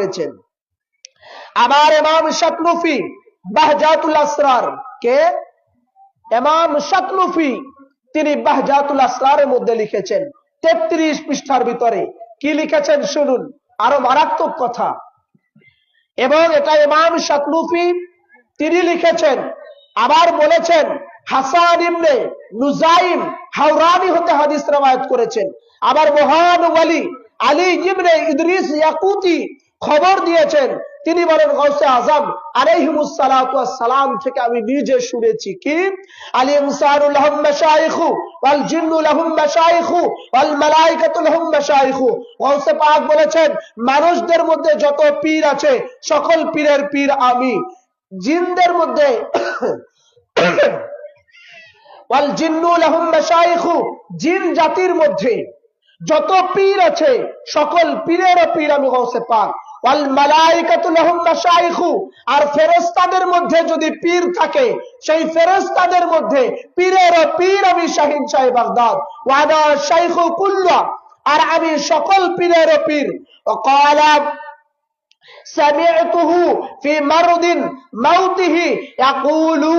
করেছেন। আমার এমাম শাতলুফি বাহজাতুল আসরার কে? এমাম শাতলুফি তিনি বাহজাতুল আসরারের মধ্যে লিখেছেন। তেত্রিশ পৃষ্ঠার ভিতরে কি লিখেছেন শুনুন, আরও মারাত্মক কথা। এবং এটা ইমাম শাতলুফি তিনি লিখেছেন, আবার বলেছেন, হাসান ইবনে নুজাইম হাওরানি হতে হাদিস রামায়াত করেছেন। আবার মহান ওয়ালি আলী ইবনে ইদরিস ইয়াকুতি খবর দিয়েছেন। তিনি বলেন গৌসে আজম আলাইহিমুস সালাতু ওয়াস সালাম থেকে আমি নিজে শুনেছি কি? আলী বলেছেন, মানুষদের মধ্যে যত পীর আছে, সকল পীরের পীর আমি। জিনদের মধ্যে ওয়াল জিন্নু লাহুম মাশাইখু, জিন জাতির মধ্যে যত পীর আছে, সকল পীরের পীর আমি গৌসে পাক। আর ফেরস্তাদের মধ্যে যদি পীর থাকে, সেই ফেরস্তাদের মধ্যে পীরের পীর আমি শাহিন সাহেব আগদাদ ওয়াদা শাইখু কুল্লা। আর আমি সকল পীরের পীর। ক্বালা সামি'তুহু ফি মারদিন মাউতিহি ইয়াকুলু।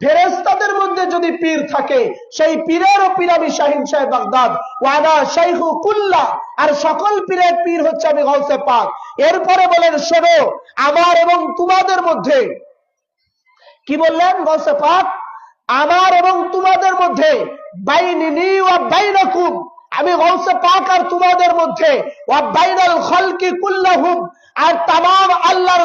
ফেরেস্তাদের মধ্যে যদি পীর থাকে, সেই পীরেরও পীর আমি শাহিন সাহেব বাগদাদ ওয়ানা শাইখু কুল্লা, আর সকল পীরের পীর হচ্ছে আমি গৌসে পাক। এরপরে বলেন, শোনো, আমার এবং তোমাদের মধ্যে, কি বললেন গৌসে পাক? আমার এবং তোমাদের মধ্যে বাইনিনি ওয়া বাইনাকুম, আমি গৌসে পাক আর তোমাদের মধ্যে, ওয়া বাইনাল খালকি কুল্লাহুম, আর তাম আল্লাহর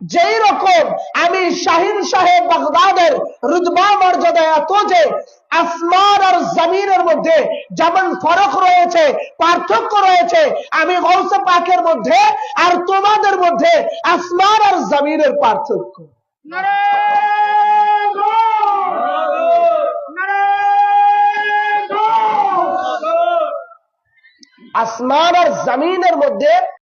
যেই রকম আমি শাহিন সাহেব বাগদাদের রুদবা মর্যাদা এত যে আসমান আর জমিনের মধ্যে যেমন ফরক রয়েছে, পার্থক্য রয়েছে, আমি গৌসে পাকের মধ্যে আর তোমাদের মধ্যে আসমান আর জমিনের পার্থক্য। আসমান আর জমিনের মধ্যে